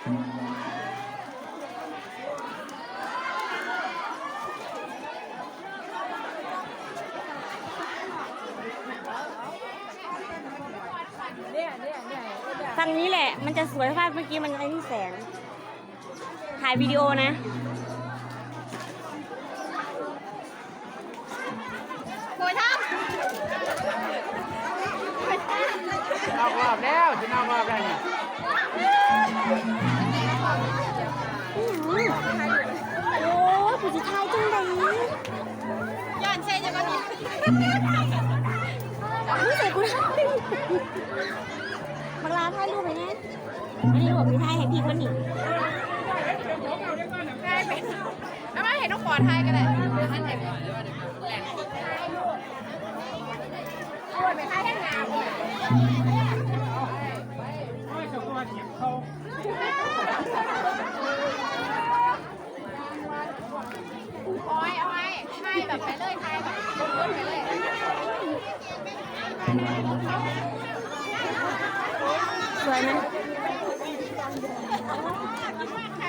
ทางนี้แหละ มันจะสวยภาพเมื่อกี้มันอะไรนี่แสง ถ่ายวิดีโอนะโวยท่าโวยท่ารอบแล้วจะนอกรอบได้ไนี่ใส่กูได้บังลาถ่ายรูปไปนะอันนี้บอกมีถ่ายให้พี่คนนี้ได้ไหมเอามเห็นน้องปอดถ่ายกันเลยท่านเห็นโอ้ยไปถ่ายให้งงามเลย แบบไปเลยไทยวนๆไปเลยสวยไหมใคร